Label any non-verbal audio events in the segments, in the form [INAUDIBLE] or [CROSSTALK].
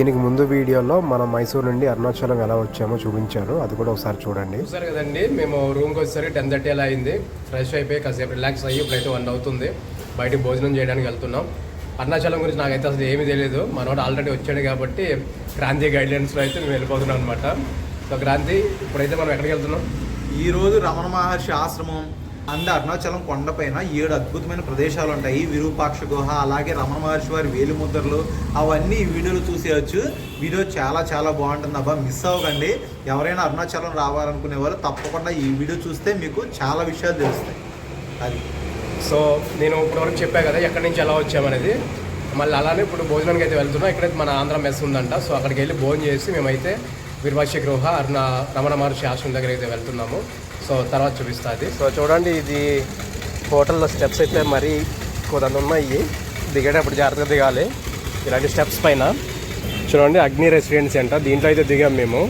దీనికి ముందు వీడియోలో మనం మైసూర్ నుండి అరుణాచలం ఎలా వచ్చామో చూపించారు. అది కూడా ఒకసారి చూడండి. చూసారు కదండి మేము రూమ్కి వచ్చేసరికి టెన్ థర్టీ అలా అయింది. ఫ్రెష్ అయిపోయి కాసేపు రిలాక్స్ అయ్యి ఇప్పుడైతే వన్ అవుతుంది. బయటికి భోజనం చేయడానికి వెళ్తున్నాం. అరుణాచలం గురించి నాకైతే అసలు ఏమీ తెలియదు మనోడు ఆల్రెడీ వచ్చాడు కాబట్టి క్రాంతి గైడ్లైన్స్లో అయితే మేము వెళ్ళిపోతున్నాం అనమాట సో క్రాంతి ఇప్పుడైతే మనం ఎక్కడికి వెళ్తున్నాం? ఈ రోజు రమణ మహర్షి ఆశ్రమం అండ్ అరుణాచలం కొండపైన ఏడు అద్భుతమైన ప్రదేశాలు ఉంటాయి విరూపాక్ష గుహ అలాగే రమణ మహర్షి వారి వేలిముద్రలు అవన్నీ ఈ వీడియోలో చూసేయచ్చు. వీడియో చాలా చాలా బాగుంటుంది. అబ్బా మిస్ అవ్వకండి. ఎవరైనా అరుణాచలం రావాలనుకునేవారు తప్పకుండా ఈ వీడియో చూస్తే మీకు చాలా విషయాలు తెలుస్తాయి. అది. సో నేను ఇప్పటివరకు చెప్పా కదా ఎక్కడి నుంచి ఎలా వచ్చామనేది. మళ్ళీ అలానే ఇప్పుడు భోజనానికి అయితే వెళ్తున్నాం. ఇక్కడైతే మన ఆంధ్ర మెస్ ఉందంట. సో అక్కడికి వెళ్ళి భోజనం చేసి మేమైతే విర్వాష గృహ అరుణ రమణ మహర్షి ఆశ్రమం దగ్గర అయితే వెళ్తున్నాము. సో తర్వాత చూపిస్తుంది. సో చూడండి ఇది హోటల్లో స్టెప్స్ అయితే మరీ కొద్దిగా ఉన్నాయి దిగేటప్పుడు జాగ్రత్తగా దిగాలి. ఇలాంటి స్టెప్స్ పైన. చూడండి అగ్ని రెసిడెన్సీ అంట. దీంట్లో అయితే దిగాం మేము.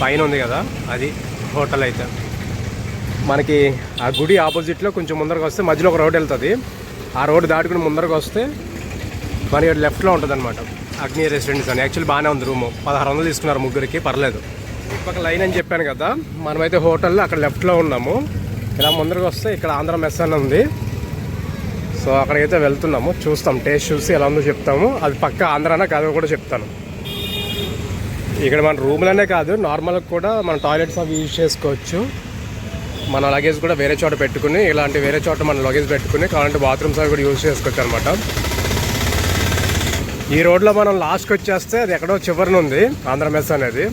పైన ఉంది కదా అది హోటల్ అయితే. మనకి ఆ గుడి ఆపోజిట్లో కొంచెం ముందరకు వస్తే మధ్యలో ఒక రోడ్ వెళ్తుంది. ఆ రోడ్ దాటుకుని ముందరకు వస్తే మరి లెఫ్ట్లో ఉంటుంది అనమాట అగ్ని రెసిడెన్స్ అని. యాక్చువల్లీ బాగానే ఉంది రూము. పదహారు వందలు తీసుకున్నారు ముగ్గురికి. పర్లేదు. పక్క లైన్ అని చెప్పాను కదా మనమైతే హోటల్లో అక్కడ లెఫ్ట్లో ఉన్నాము. ఇలా ముందరకు వస్తే ఇక్కడ ఆంధ్ర మెస్ అని ఉంది. సో అక్కడికైతే వెళ్తున్నాము చూస్తాం. టేస్ట్ చూసి ఎలా ఉందో చెప్తాము. అది పక్క ఆంధ్రానా కాదో కూడా చెప్తాను. ఇక్కడ మన రూమ్లోనే కాదు నార్మల్గా కూడా మన టాయిలెట్స్ అవి యూజ్ చేసుకోవచ్చు. మన లగేజ్ కూడా వేరే చోట పెట్టుకుని ఇలాంటి వేరే చోట మన లగేజ్ పెట్టుకుని కావాలంటే బాత్రూమ్స్ అవి కూడా యూజ్ చేసుకోవచ్చు అనమాట ఈ రోడ్లో మనం లాస్ట్కి వచ్చేస్తే అది ఎక్కడో చివరిన ఉంది ఆంధ్ర మెస్ అనేది.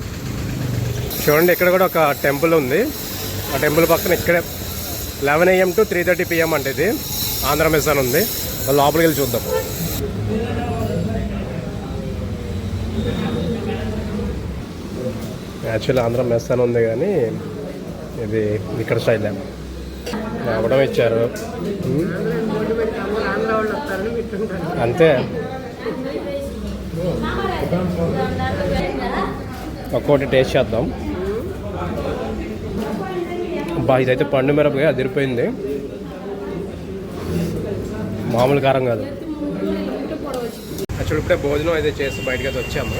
చూడండి ఇక్కడ కూడా ఒక టెంపుల్ ఉంది. ఆ టెంపుల్ పక్కన ఇక్కడే eleven AM to three thirty PM అంటే ఇది. ఆంధ్ర మెస్ అని ఉంది లోపలికి వెళ్ళి చూద్దాం. యాక్చువల్లీ ఆంధ్ర మెస్ అని ఉంది కానీ ఇది ఇక్కడ స్టైల్ అవ్వడం ఇచ్చారు. అంతే. [LAUGHS] ఒక్కోటి టేస్ట్ చేద్దాం. బా ఇదైతే పండు మిరపకాయ అదిరిపోయింది. మామూలు కారం కాదు. యాక్చువల్ ఇప్పుడే భోజనం అయితే చేసి బయటకి అయితే వచ్చాము.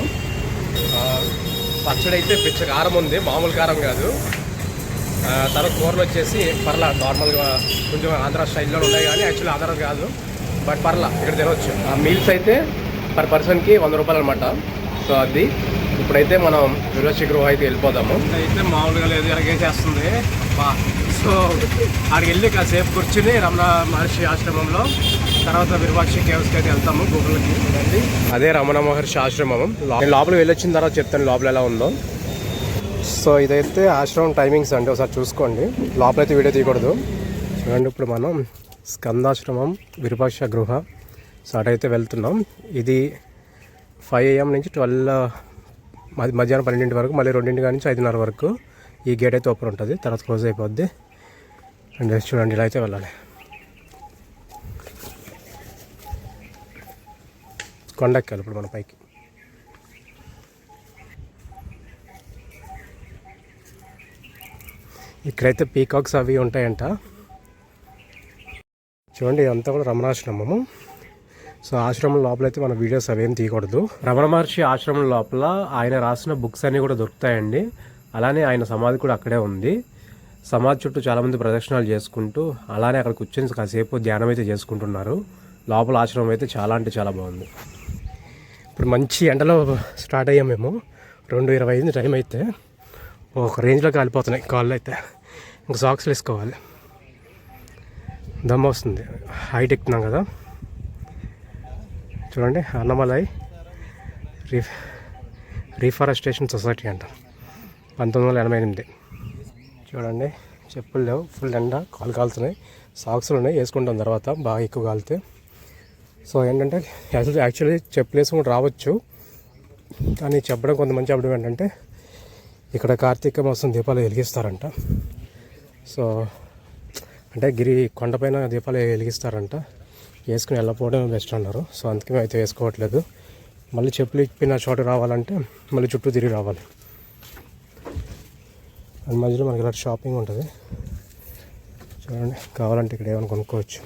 పచ్చడి అయితే పిచ్చ కారం ఉంది మామూలు కారం కాదు. తర్వాత కూరలు వచ్చేసి పర్లా నార్మల్గా కొంచెం ఆంధ్ర స్టైల్లో ఉన్నాయి కానీ యాక్చువల్లీ ఆంధ్ర కాదు. బట్ పర్లా ఇక్కడ తినవచ్చు ఆ మీల్స్ అయితే పర్ పర్సన్కి వంద రూపాయలు అనమాట సో అది ఇప్పుడైతే మనం విరోచి గృహ అయితే వెళ్ళిపోదాము. అయితే మామూలుగా లేదు ఎలాగేసేస్తుంది బా సో అక్కడికి వెళ్ళి కాసేపు కూర్చుని రమణ మహర్షి ఆశ్రమంలో తర్వాత విరువాక్షి కేవ్స్కి అయితే వెళ్తాము గుహలకి చూడండి అదే రమణ మహర్షి ఆశ్రమం. నేను లోపలికి వెళ్ళొచ్చిన తర్వాత చెప్తాను లోపల ఎలా ఉందో. సో ఇదైతే ఆశ్రమం టైమింగ్స్ అండి ఒకసారి చూసుకోండి. లోపలైతే వీడియో తీయకూడదు. చూడండి ఇప్పుడు మనం స్కందాశ్రమం విరూపాక్ష గృహ సో అటైతే వెళ్తున్నాం. ఇది ఫైవ్ ఏఎం నుంచి ట్వెల్వ్ మధ్యాహ్నం పన్నెండింటి వరకు మళ్ళీ రెండింటి కాడి నుంచి ఐదున్నర వరకు ఈ గేట్ అయితే ఓపెన్ ఉంటుంది. తర్వాత క్లోజ్ అయిపోద్ది. అండ్ చూడండి ఇలా అయితే వెళ్ళాలి. కొండెక్కాలి ఇప్పుడు మన పైకి. ఇక్కడైతే పీకాక్స్ అవి ఉంటాయంట. చూడండి ఇదంతా కూడా రమణాశ్రమము. సో ఆశ్రమం లోపలైతే మన వీడియోస్ అవేం తీయకూడదు. రమణ మహర్షి ఆశ్రమం లోపల ఆయన రాసిన బుక్స్ అన్నీ కూడా దొరుకుతాయండి. అలానే ఆయన సమాధి కూడా అక్కడే ఉంది. సమాధి చుట్టూ చాలామంది ప్రదక్షిణాలు చేసుకుంటూ అలానే అక్కడ కూర్చొని కాసేపు ధ్యానం అయితే చేసుకుంటున్నారు. లోపల ఆశ్రమం అయితే చాలా అంటే చాలా బాగుంది. ఇప్పుడు మంచి ఎండలో స్టార్ట్ అయ్యాం మేము. రెండు ఇరవై ఐదు టైం అయితే. ఒక రేంజ్లో కాలిపోతున్నాయి కాళ్ళు అయితే. ఇంకా సాక్స్లు వేసుకోవాలి. దమ్ వస్తుంది. హైట్ ఎక్కుతున్నాం కదా. చూడండి అన్నమలై రీ రీఫారెస్టేషన్ సొసైటీ అంట పంతొమ్మిది వందల ఎనభై ఎనిమిది. చూడండి చెప్పులు లేవు ఫుల్ ఎండ కాలు కాలుతున్నాయి సాక్స్లు ఉన్నాయి వేసుకుంటాం తర్వాత బాగా ఎక్కువ కాలితే. సో ఏంటంటే యాక్చువల్లీ యాక్చువల్లీ చెప్పులు వేసుకుంటూ రావచ్చు. కానీ చెప్పడం కొంతమంది చెప్పడం ఏంటంటే ఇక్కడ కార్తీక మాసం దీపాలు వెలిగిస్తారంట. సో అంటే గిరి కొండపైన దీపాలు వెలిగిస్తారంట. వేసుకుని వెళ్ళకపోవడమే బెస్ట్ అన్నారు సో అందుకే మేము అయితే వేసుకోవట్లేదు. మళ్ళీ చెప్పులు ఇప్పిన చోట రావాలంటే మళ్ళీ చుట్టూ తిరిగి రావాలి. అండ్ మధ్యలో మనకి ఇలా షాపింగ్ ఉంటుంది. చూడండి కావాలంటే ఇక్కడ ఏమైనా కొనుక్కోవచ్చు.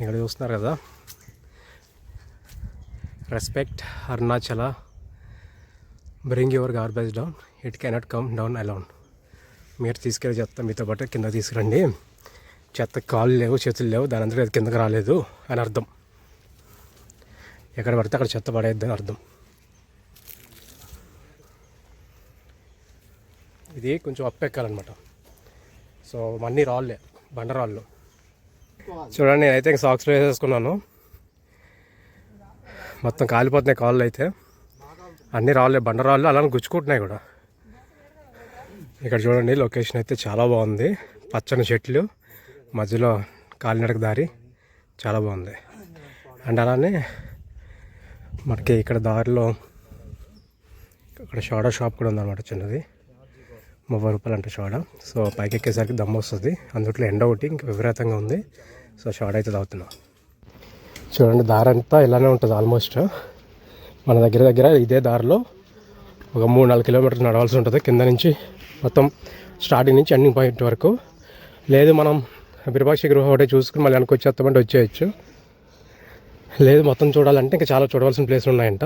ఇక్కడ చూస్తున్నారు కదా. Respect Arunachala bring your garbage down it cannot come down alone మీరు తీసుకెళ్ళి చెత్త మీతో పాటు కింద తీసుకురండి. చెత్త కాళ్ళు లేవు చేతులు లేవు దాని అందరూ కిందకి రాలేదు అని అర్థం. ఎక్కడ పడితే అక్కడ చెత్త పడేద్దని అర్థం. ఇది కొంచెం అప్ ఎక్కాలన్నమాట సో అన్నీ రాళ్ళే బండరాళ్ళు. చూడండి నేనైతే ఇంక సాక్స్ వేసేసుకున్నాను మొత్తం కాలిపోతున్నాయి కాళ్ళు అయితే. అన్నీ రాళ్ళే బండరాళ్ళు అలానే గుచ్చుకుంటున్నాయి కూడా. ఇక్కడ చూడండి లొకేషన్ అయితే చాలా బాగుంది. పచ్చని చెట్లు మధ్యలో కాలినడక దారి చాలా బాగుంది. అండ్ అలానే మనకి ఇక్కడ దారిలో ఇక్కడ షోడా షాప్ కూడా ఉందన్నమాట చిన్నది. ముప్పై రూపాయలు అంటే షోడా. సో పైకి ఎక్కేసరికి దమ్ము వస్తుంది. అందుట్లో ఎండ ఒకటి ఇంకా విపరీతంగా ఉంది. సో షోడా అయితే తాగుతున్నాం. చూడండి దారి అంతా ఇలానే ఉంటుంది ఆల్మోస్ట్ మన దగ్గర దగ్గర ఇదే దారిలో ఒక మూడు నాలుగు కిలోమీటర్లు నడవాల్సి ఉంటుంది. కింద నుంచి మొత్తం స్టార్టింగ్ నుంచి ఎండింగ్ పాయింట్ వరకు. లేదు మనం విరూపాక్ష గృహ ఒకటే చూసుకుని మళ్ళీ వెనక్కి వచ్చేస్తామంటే వచ్చేయచ్చు. లేదు మొత్తం చూడాలంటే ఇంకా చాలా చూడవలసిన ప్లేస్లు ఉన్నాయంట.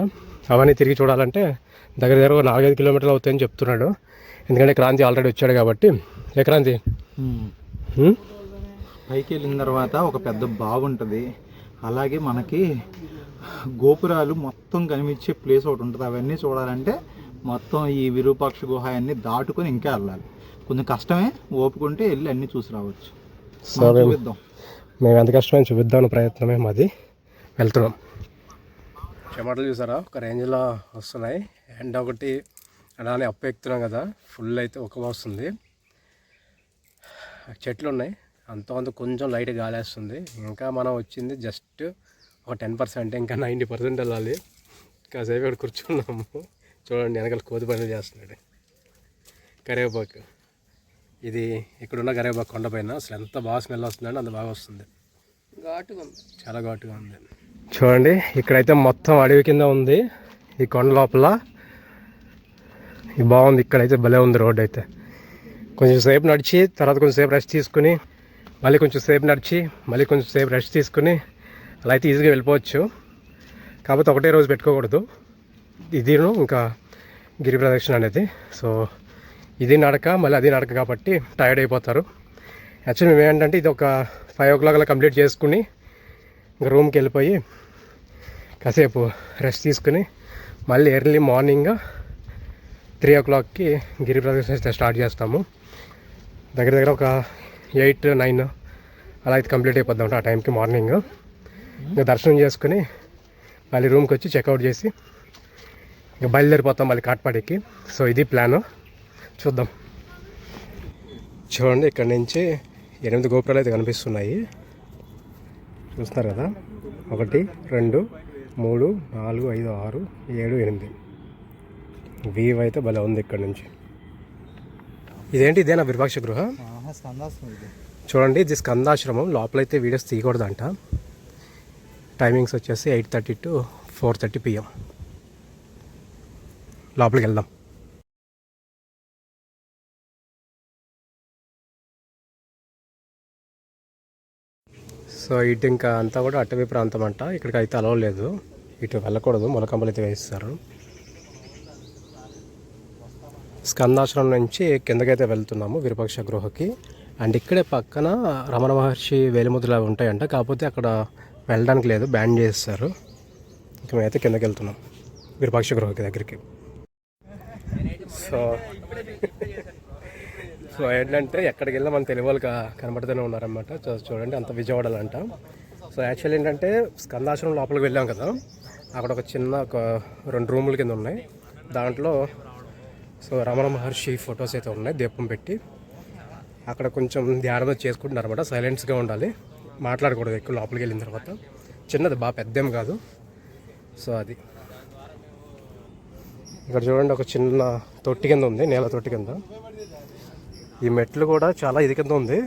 అవన్నీ తిరిగి చూడాలంటే దగ్గర దగ్గర ఒక నాలుగైదు కిలోమీటర్లు అవుతాయని చెప్తున్నాడు. ఎందుకంటే క్రాంతి ఆల్రెడీ వచ్చాడు కాబట్టి. ఏ క్రాంతి? పైకి వెళ్ళిన తర్వాత ఒక పెద్ద బాగుంటుంది. అలాగే మనకి గోపురాలు మొత్తం కనిపించే ప్లేస్ ఒకటి ఉంటుంది. అవన్నీ చూడాలంటే మొత్తం ఈ విరూపాక్ష గుహ అన్ని దాటుకొని ఇంకా వెళ్ళాలి. కొంచెం కష్టమే ఓపుకుంటే వెళ్ళి అన్ని చూసి రావచ్చు. సో మనం మేము చూపిద్దాం. మేము ఎంత కష్టమైన చూపిద్దాం ప్రయత్నమే మాది. వెళ్తున్నాం. చెమటలు చూసారా? ఒక రేంజ్లో వస్తున్నాయి. ఎండ ఒకటి అలానే అప్పు ఎక్కుతున్నాం కదా. ఫుల్ అయితే ఒక వస్తుంది. చెట్లు ఉన్నాయి. అంత అంత కొంచెం లైట్ గాలేస్తుంది ఇంకా మనం వచ్చింది జస్ట్ ఒక టెన్ పర్సెంట్ ఇంకా నైంటీ పర్సెంట్ వెళ్ళాలి. కాసేపు ఇక్కడ కూర్చున్నాము. చూడండి వెనకాల కోతి పనులు చేస్తున్నాడు. కరివేపాకు. ఇది ఇక్కడున్న కరివేపాకు కొండపైన అసలు ఎంత బాగా స్మెల్ వస్తుందంటే అంత బాగా వస్తుంది. ఘాటుగా ఉంది. చాలా ఘాటుగా ఉంది. చూడండి ఇక్కడైతే మొత్తం అడవి కింద ఉంది. ఈ కొండ లోపల. బాగుంది ఇక్కడైతే భలే ఉంది రోడ్ అయితే. కొంచెం సేపు నడిచి తర్వాత కొంచెం సేపు రెస్ట్ తీసుకుని మళ్ళీ కొంచెం సేపు నడిచి మళ్ళీ కొంచెం సేపు రెస్ట్ తీసుకుని అలా అయితే ఈజీగా వెళ్ళిపోవచ్చు. కాకపోతే ఒకటే రోజు పెట్టుకోకూడదు. ఇదిను ఇంకా గిరి ప్రదక్షిణ అనేది. సో ఇది నడక మళ్ళీ అది నడక కాబట్టి టైర్డ్ అయిపోతారు. యాక్చువల్లీ మేము ఏంటంటే ఇది ఒక ఫైవ్ ఓ క్లాక్ అలా కంప్లీట్ చేసుకుని ఇంకా రూమ్కి వెళ్ళిపోయి కాసేపు రెస్ట్ తీసుకుని మళ్ళీ ఎర్లీ మార్నింగ్ త్రీ ఓ క్లాక్కి గిరి ప్రదక్షిణ స్టార్ట్ చేస్తాము. దగ్గర దగ్గర ఒక ఎయిట్ నైన్ అలా అయితే కంప్లీట్ అయిపోద్దాం ఆ టైంకి మార్నింగ్ ఇంకా దర్శనం చేసుకుని మళ్ళీ రూమ్కి వచ్చి చెక్అవుట్ చేసి ఇంకా బయలుదేరిపోతాం మళ్ళీ కాట్పాడికి సో ఇది ప్లాను. చూద్దాం. చూడండి ఇక్కడ నుంచి ఎనిమిది గోపురాలు అయితే కనిపిస్తున్నాయి. చూస్తున్నారు కదా? ఒకటి రెండు మూడు నాలుగు ఐదు ఆరు ఏడు ఎనిమిది. వీవ్ అయితే భలే ఉంది ఇక్కడ నుంచి. ఇదేంటి? ఇదేనా విరూపాక్ష గృహ? చూడండి ఇది స్కందాశ్రమం. లోపలైతే వీడియోస్ తీయకూడదంట. టైమింగ్స్ వచ్చేసి eight thirty to four thirty PM. లోపలికి వెళ్దాం. సో ఇటు ఇంకా అంతా కూడా అటవీ ప్రాంతం అంట. ఇక్కడికి అయితే అలవలేదు ఇటు వెళ్ళకూడదు. మొలకంపలు అయితే వేస్తారు స్కందాశ్రమం నుంచి కిందకైతే వెళ్తున్నాము విరూపాక్ష గృహకి. అండ్ ఇక్కడే పక్కన రమణ మహర్షి వేలిముద్రలు అవి ఉంటాయంట. కాకపోతే అక్కడ వెళ్ళడానికి లేదు. బ్యాన్ చేస్తారు. మేము మేమైతే కిందకి వెళ్తున్నాం. విరూపాక్ష గృహకి దగ్గరికి. సో సో ఏంటంటే ఎక్కడికి వెళ్ళినా మన తెలుగు వాళ్ళు కనబడుతూనే ఉన్నారనమాట సో చూడండి అంత విజయవాడలో అంట సో యాక్చువల్ ఏంటంటే స్కందాశ్రమం లోపలికి వెళ్ళాం కదా. అక్కడ ఒక చిన్న ఒక రెండు రూముల కింద ఉన్నాయి. దాంట్లో సో రమణ మహర్షి ఫొటోస్ అయితే ఉన్నాయి దీపం పెట్టి. అక్కడ కొంచెం ధ్యానం చేసుకుంటున్నారు అనమాట సైలెన్స్గా ఉండాలి. మాట్లాడకూడదు ఎక్కువ లోపలికి వెళ్ళిన తర్వాత. చిన్నది బాగా పెద్దేం కాదు. సో అది. ఇక్కడ చూడండి ఒక చిన్న తొట్టి కింద ఉంది నేల తొట్టి కింద. ఈ మెట్లు కూడా చాలా ఇది కింద ఉంది.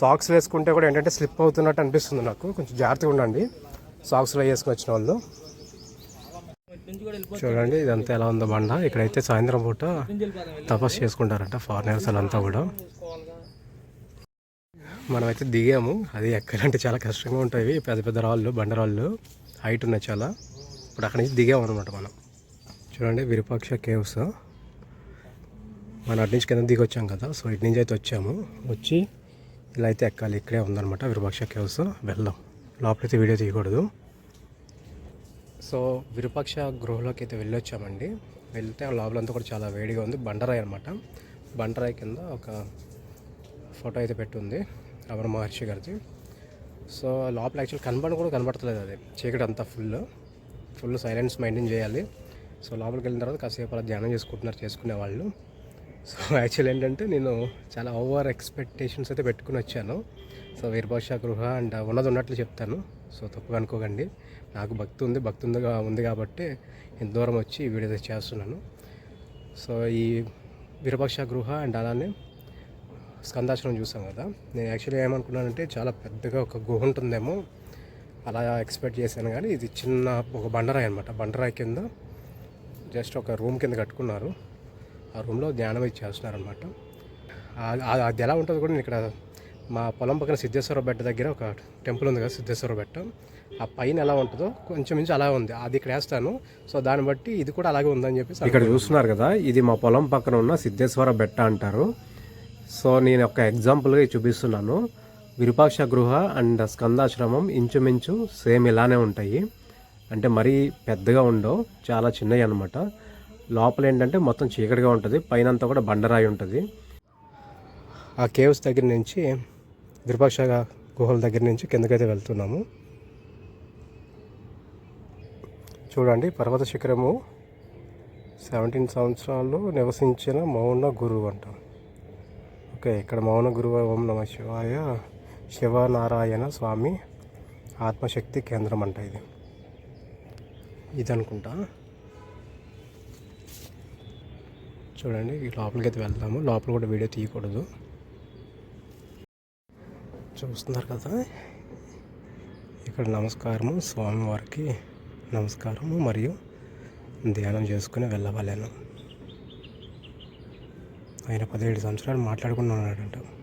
సాక్స్ వేసుకుంటే కూడా ఏంటంటే స్లిప్ అవుతున్నట్టు అనిపిస్తుంది నాకు. కొంచెం జాగ్రత్తగా ఉండండి. సాక్స్లో వేసుకుని వచ్చిన వాళ్ళు. చూడండి ఇదంతా ఎలా ఉందో బండ. ఇక్కడైతే సాయంత్రం పూట తపస్సు చేసుకుంటారంట ఫారినర్స్ వాళ్ళంతా కూడా. మనమైతే దిగాము. అది ఎక్కడంటే చాలా కష్టంగా ఉంటాయి. పెద్ద పెద్ద రాళ్ళు బండరాళ్ళు హైట్ ఉన్నాయి చాలా. ఇప్పుడు అక్కడి నుంచి దిగాము అనమాట మనం. చూడండి విరూపాక్ష కేవ్స్. మనం అటు నుంచి కింద దిగి వచ్చాం కదా సో ఇటు నుంచి అయితే వచ్చాము. వచ్చి ఇలా అయితే ఎక్కాలి ఇక్కడే ఉందన్నమాట విరూపాక్ష కేవ్స్. వెళ్దాం. లోపలైతే వీడియో తీయకూడదు. సో విరూపాక్ష గృహలోకి అయితే వెళ్ళొచ్చామండి. వెళ్తే ఆ లోపలంతా కూడా చాలా వేడిగా ఉంది. బండరాయి అనమాట బండరాయి కింద ఒక ఫోటో అయితే పెట్టుంది రమణ మహర్షి గారిది. సో లోపల యాక్చువల్ కనబడి కూడా కనబడతలేదు అది. చీకటి అంతా ఫుల్. ఫుల్ సైలెన్స్ మెయింటైన్ చేయాలి. సో లోపలికి వెళ్ళిన తర్వాత కాసేపు అలా ధ్యానం చేసుకుంటున్నారు చేసుకునే వాళ్ళు. సో [LAUGHS] యాక్చువల్ ఏంటంటే నేను చాలా ఓవర్ ఎక్స్పెక్టేషన్స్ అయితే పెట్టుకుని వచ్చాను. సో వీరభాష గృహ అండ్ ఉన్నది ఉన్నట్లు చెప్తాను. సో తప్పుగా అనుకోకండి. నాకు భక్తి ఉంది భక్తి ఉందిగా ఉంది కాబట్టి ఇంత దూరం వచ్చి ఈ వీడియో అయితే చేస్తున్నాను. సో ఈ విరపక్ష గృహ అండ్ అలానే స్కందాశ్రమం చూసాం కదా. నేను యాక్చువల్లీ ఏమనుకున్నానంటే చాలా పెద్దగా ఒక గుహ ఉంటుందేమో అలా ఎక్స్పెక్ట్ చేశాను. కానీ ఇది చిన్న ఒక బండరాయి అనమాట బండరాయి కింద జస్ట్ ఒక రూమ్ కింద కట్టుకున్నారు. ఆ రూమ్లో ధ్యానం ఇది చేస్తున్నారనమాట అది ఎలా ఉంటుందో కూడా నేను ఇక్కడ మా పొలం పక్కన సిద్ధేశ్వర బెట్ట దగ్గర ఒక టెంపుల్ ఉంది కదా సిద్ధేశ్వర బెట్ట. ఆ పైన ఎలా ఉంటుందో కొంచెం మించి అలా ఉంది. అది ఇక్కడ వేస్తాను. సో దాన్ని బట్టి ఇది కూడా అలాగే ఉందని చెప్పి ఇక్కడ చూస్తున్నారు కదా ఇది మా పొలం పక్కన ఉన్న సిద్ధేశ్వర బెట్ట అంటారు. సో నేను ఒక ఎగ్జాంపుల్గా చూపిస్తున్నాను. విరూపాక్ష గృహ అండ్ స్కందాశ్రమం ఇంచుమించు సేమ్ ఇలానే ఉంటాయి. అంటే మరీ పెద్దగా ఉండవు చాలా చిన్నవి అనమాట లోపల ఏంటంటే మొత్తం చీకటిగా ఉంటుంది పైన అంతా కూడా బండరాయి ఉంటుంది. ఆ కేవ్స్ దగ్గర నుంచి విరూపాక్ష గుహల దగ్గర నుంచి కిందకైతే వెళ్తున్నాము. చూడండి పర్వత శిఖరము సెవెంటీన్ సంవత్సరాలు నివసించిన మౌన గురువు అంట. ఓకే ఇక్కడ మౌన గురువు ఓం నమ శివాయ శివనారాయణ స్వామి ఆత్మశక్తి కేంద్రం అంట ఇది. ఇది అనుకుంటా చూడండి లోపలికి అయితే వెళ్దాము. లోపల కూడా వీడియో తీయకూడదు. చూస్తున్నారు కదా ఇక్కడ నమస్కారము. స్వామివారికి నమస్కారము మరియు ధ్యానం చేసుకుని వెళ్ళవలేను. ఆయన పదిహేడు సంవత్సరాలు మాట్లాడుకుని ఉన్నాడంట.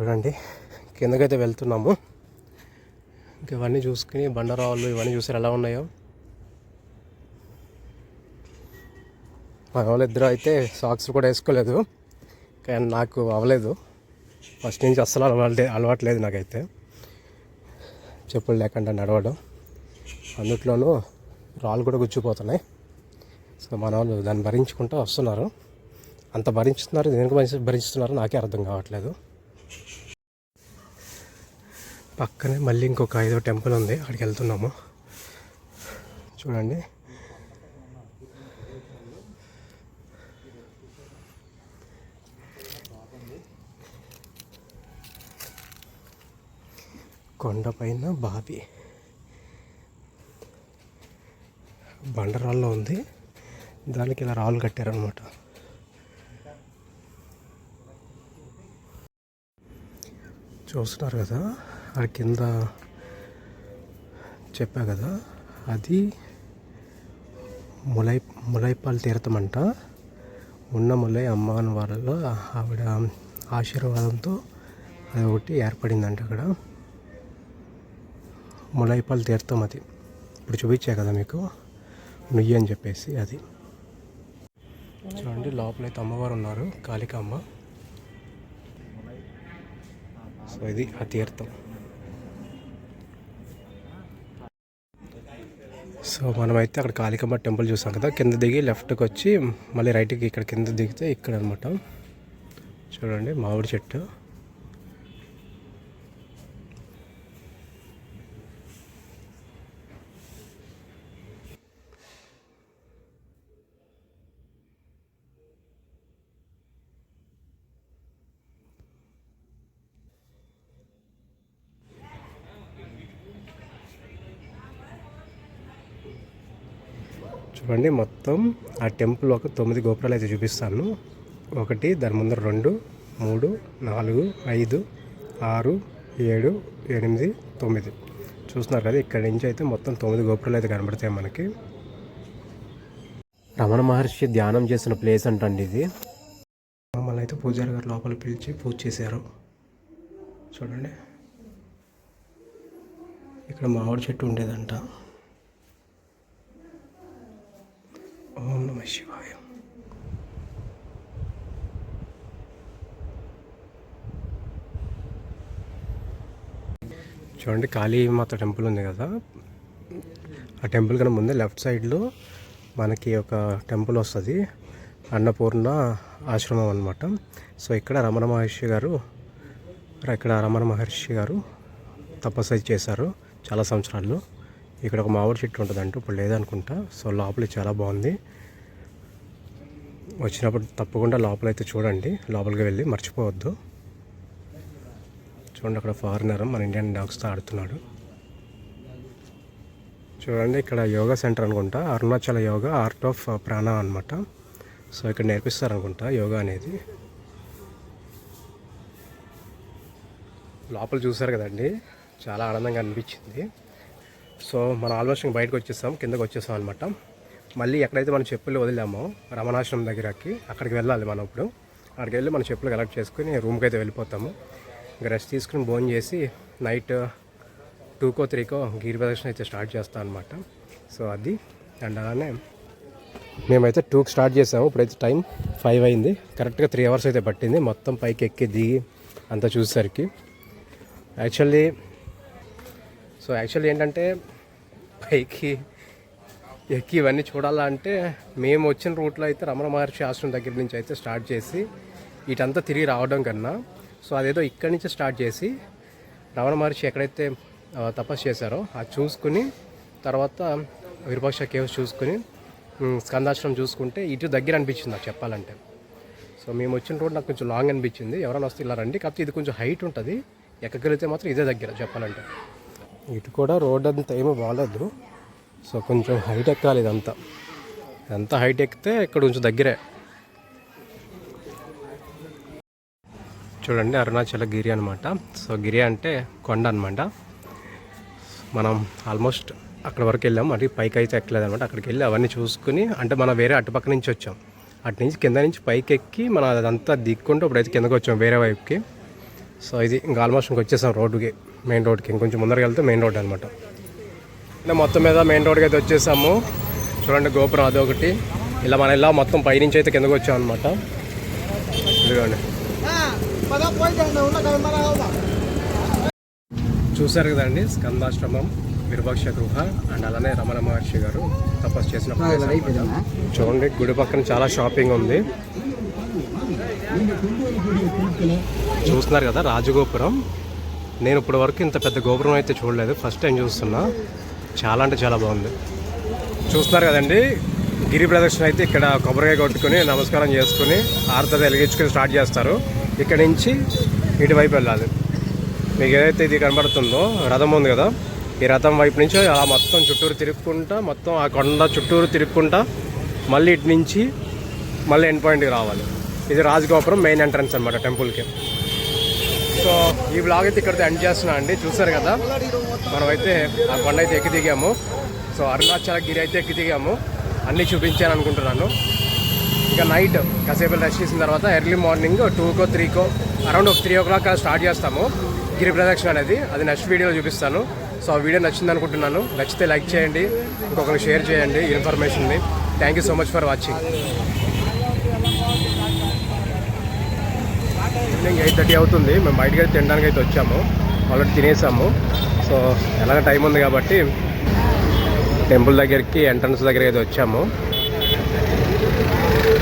చూడండి. కిందకైతే వెళ్తున్నాము. ఇంక ఇవన్నీ చూసుకుని బండరాళ్ళు ఇవన్నీ చూసారు ఎలా ఉన్నాయో. మా వాళ్ళిద్దరూ అయితే సాక్స్ కూడా వేసుకోలేదు. కానీ నాకు అవ్వలేదు. ఫస్ట్ నుంచి అస్సలు అలవాటు అలవాట్లేదు నాకైతే. చెప్పులు లేకుండా నడవడం. అందుట్లోనూ రాళ్ళు కూడా గుచ్చిపోతున్నాయి. సో మన వాళ్ళు దాన్ని భరించుకుంటూ వస్తున్నారు. అంత భరించుతున్నారు దేనికి భరించి- నాకే అర్థం కావట్లేదు. పక్కనే మళ్ళీ ఇంకొక ఐదో టెంపుల్ ఉంది. అక్కడికి వెళ్తున్నాము. చూడండి. కొండపైన బావి. బండరాల్లో ఉంది. దానికి ఇలా రాళ్ళు కట్టారనమాట చూస్తున్నారు కదా? ఆ కింద చెప్పా కదా అది ములై ములైపాల్ తీర్థం అంట. ఉన్న ములై అమ్మవారి వాళ్ళలో ఆవిడ ఆశీర్వాదంతో అది ఒకటి ఏర్పడిందంట అక్కడ. ములైపాల్ తీర్థం అది. ఇప్పుడు చూపించా కదా మీకు. నుయ్యి అని చెప్పేసి అది. చూడండి లోపలైతే అమ్మవారు ఉన్నారు కాళికమ్మ. సో ఇది ఆ తీర్థం. సో మనమైతే అక్కడ కాళికమ్మ టెంపుల్ చూసాం కదా కింద దిగి లెఫ్ట్కి వచ్చి మళ్ళీ రైట్కి ఇక్కడ కింద దిగితే ఇక్కడ అనమాట చూడండి మామిడి చెట్టు. చూడండి మొత్తం ఆ టెంపుల్ ఒక తొమ్మిది గోపురాలు అయితే చూపిస్తాను. ఒకటి దాని ముందర రెండు మూడు నాలుగు ఐదు ఆరు ఏడు ఎనిమిది తొమ్మిది. చూస్తున్నారు కదా ఇక్కడ నుంచి అయితే మొత్తం తొమ్మిది గోపురాలు అయితే కనబడతాయి మనకి. రమణ మహర్షి ధ్యానం చేసిన ప్లేస్ అంటండి ఇది. మమ్మల్ని అయితే పూజారి గారు లోపల పిలిచి పూజ చేశారు. చూడండి. ఇక్కడ మామిడి చెట్టు ఉండేదంట. ఓం నమ శివాయ. చూడండి కాళీమాత టెంపుల్ ఉంది కదా. ఆ టెంపుల్ కన్నా ముందే లెఫ్ట్ సైడ్లో మనకి ఒక టెంపుల్ వస్తుంది. అన్నపూర్ణ ఆశ్రమం అనమాట సో ఇక్కడ రమణ మహర్షి గారు ఇక్కడ రమణ మహర్షి గారు తపస్సు చేశారు చాలా సంవత్సరాలు ఇక్కడ ఒక మామిడి చెట్టు ఉంటుందంట ఇప్పుడు లేదనుకుంటా. సో లోపల చాలా బాగుంది. వచ్చినప్పుడు తప్పకుండా లోపలైతే చూడండి. లోపలికి వెళ్ళి మర్చిపోవద్దు. చూడండి అక్కడ ఫారినర్ మన ఇండియన్ డాగ్స్తో ఆడుతున్నాడు. చూడండి ఇక్కడ యోగా సెంటర్ అనుకుంటా. అరుణాచల యోగా ఆర్ట్ ఆఫ్ ప్రాణ అనమాట సో ఇక్కడ నేర్పిస్తారు అనుకుంటా యోగా అనేది. లోపల చూసారు కదండి? చాలా ఆనందంగా అనిపించింది. సో మనం ఆల్మోస్ట్ ఇంక బయటకు వచ్చేసాం కిందకు వచ్చేసాం అనమాట మళ్ళీ ఎక్కడైతే మనం చెప్పులు వదిలామో రమణాశ్రమం దగ్గరకి అక్కడికి వెళ్ళాలి మనం ఇప్పుడు. అక్కడికి వెళ్ళి మన చెప్పులు కలెక్ట్ చేసుకుని రూమ్కి అయితే వెళ్ళిపోతాము. ఇంకా రెస్ట్ తీసుకుని భోజనం చేసి నైట్ టూకో త్రీకో గిరి ప్రదర్శన అయితే స్టార్ట్ చేస్తాం అనమాట సో అది అండ్ అలానే మేమైతే టూకి స్టార్ట్ చేసాము. ఇప్పుడైతే టైం ఫైవ్ అయింది. కరెక్ట్గా త్రీ అవర్స్ అయితే పట్టింది. మొత్తం పైకి ఎక్కి దిగి అంతా చూసేసరికి. యాక్చువల్లీ సో యాక్చువల్లీ ఏంటంటే పైకి ఎక్కి ఇవన్నీ చూడాలంటే మేము వచ్చిన రూట్లో అయితే రమణ మహర్షి ఆశ్రమం దగ్గర నుంచి అయితే స్టార్ట్ చేసి ఇటంతా తిరిగి రావడం కన్నా సో అదేదో ఇక్కడి నుంచి స్టార్ట్ చేసి రమణ మహర్షి ఎక్కడైతే తపస్సు చేశారో అది చూసుకుని తర్వాత విరుపక్ష కేవ్స్ చూసుకుని స్కందాశ్రమం చూసుకుంటే ఇటు దగ్గర అనిపించింది నాకు చెప్పాలంటే. సో మేము వచ్చిన రోడ్ నాకు కొంచెం లాంగ్ అనిపించింది. ఎవరైనా వస్తే ఇలా రండి కాకపోతే ఇది కొంచెం హైట్ ఉంటుంది. ఎక్కగలిగితే మాత్రం ఇదే దగ్గర చెప్పాలంటే. ఇటు కూడా రోడ్ అంతా ఏమో బాగాలేదు సో కొంచెం హైట్ ఎక్కాలి ఇదంతా. ఎంత హైట్ ఎక్కితే ఇక్కడ కొంచెం దగ్గరే. చూడండి అరుణాచల గిరి అనమాట సో గిరి అంటే కొండ అనమాట మనం ఆల్మోస్ట్ అక్కడ వరకు వెళ్ళాం. మరి పైకి అయితే ఎక్కలేదు అనమాట అక్కడికి వెళ్ళి అవన్నీ చూసుకుని అంటే మనం వేరే అటుపక్క నుంచి వచ్చాం. అటు నుంచి కింద నుంచి పైకి ఎక్కి మనం అదంతా దిక్కుంటూ ఇప్పుడైతే కిందకి వచ్చాం వేరే వైపుకి. సో ఇది ఇంకా ఆల్మోస్ట్ ఇంక వచ్చేసాం రోడ్డుకి. మెయిన్ రోడ్కి. ఇంకొంచెం ముందరకు వెళ్తే మెయిన్ రోడ్ అనమాట ఇలా మొత్తం మీద మెయిన్ రోడ్కి అయితే వచ్చేసాము. చూడండి గోపురం అదొకటి ఇలా మనం ఇలా మొత్తం పైనుంచి అయితే కిందకు వచ్చాం అనమాట ఇదిగోండి. చూసారు కదండి స్కందాశ్రమం విరుపక్ష గృహ అండ్ అలానే రమణ మహర్షి గారు తపస్సు చేసిన చూడండి గుడి పక్కన చాలా షాపింగ్ ఉంది. చూస్తున్నారు కదా రాజగోపురం. నేను ఇప్పటి వరకు ఇంత పెద్ద గోపురం అయితే చూడలేదు. ఫస్ట్ టైం చూస్తున్నా. చాలా అంటే చాలా బాగుంది. చూస్తున్నారు కదండి. గిరి ప్రదక్షిణ అయితే ఇక్కడ కొబ్బరికాయ కొట్టుకుని నమస్కారం చేసుకుని ఆరత వెలిగించుకొని స్టార్ట్ చేస్తారు. ఇక్కడ నుంచి ఇటువైపు వెళ్ళాలి. మీకు ఏదైతే ఇది కనబడుతుందో రథం ఉంది కదా. ఈ రథం వైపు నుంచి అలా మొత్తం చుట్టూరు తిరుక్కుంటా మొత్తం ఆ కొండ చుట్టూరు తిరుక్కుంటా మళ్ళీ ఇటు నుంచి మళ్ళీ ఎండ్ పాయింట్కి రావాలి. ఇది రాజగోపురం మెయిన్ ఎంట్రన్స్ అనమాట టెంపుల్కి సో ఈ బ్లాగ్ అయితే ఇక్కడితో ఎండ్ చేస్తున్నా అండి. చూసారు కదా? మనమైతే ఆ కొండ అయితే ఎక్కి దిగాము. సో అరుణాచల గిరి అయితే ఎక్కి దిగాము. అన్నీ చూపించాను అనుకుంటున్నాను. ఇంకా నైట్ కాసేపు రెస్ట్ చేసిన తర్వాత ఎర్లీ మార్నింగ్ టూకో త్రీకో అరౌండ్ ఒక త్రీ ఓ క్లాక్ స్టార్ట్ చేస్తాము. గిరి ప్రదక్షిణ అనేది. అది నెక్స్ట్ వీడియోలో చూపిస్తాను. సో ఆ వీడియో నచ్చింది అనుకుంటున్నాను. నచ్చితే లైక్ చేయండి. ఇంకొకరికి షేర్ చేయండి. ఇన్ఫర్మేషన్ని thank you so much for watching evening eight thirty అవుతుంది. మేము బయటకి అయితే తినడానికి అయితే వచ్చాము. ఆల్రెడీ తినేసాము. సో ఎలాగ టైం ఉంది కాబట్టి టెంపుల్ దగ్గరికి ఎంట్రన్స్ దగ్గరికి అయితే వచ్చాము.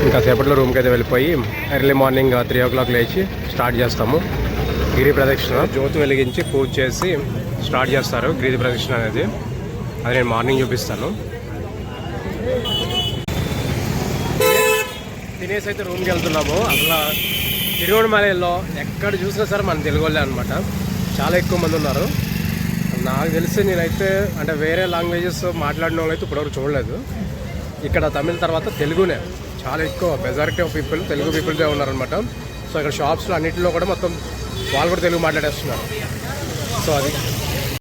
ఇంకా సేపట్లో రూమ్కి అయితే వెళ్ళిపోయి early morning three o'clock లేచి స్టార్ట్ చేస్తాము. గిరి ప్రదక్షిణ జ్యోతి వెలిగించి పూజ చేసి స్టార్ట్ చేస్తారు గిరి ప్రదక్షిణ అనేది. అది నేను మార్నింగ్ చూపిస్తాను. తినేసి అయితే రూమ్కి వెళ్తున్నాము. అసలు తిరువణమలలో ఎక్కడ చూసినా సరే మన తెలుగు వాళ్ళే అనమాట చాలా ఎక్కువ మంది ఉన్నారు. నాకు తెలిసి నేనైతే అంటే వేరే లాంగ్వేజెస్ మాట్లాడిన వాళ్ళు అయితే ఇప్పటివరకు చూడలేదు. ఇక్కడ తమిళ తర్వాత తెలుగునే. చాలా ఎక్కువ మెజారిటీ ఆఫ్ పీపుల్ తెలుగు పీపుల్దే ఉన్నారనమాట సో ఇక్కడ షాప్స్లో అన్నింటిలో కూడా మొత్తం వాళ్ళు కూడా తెలుగు మాట్లాడేస్తున్నారు. సో అది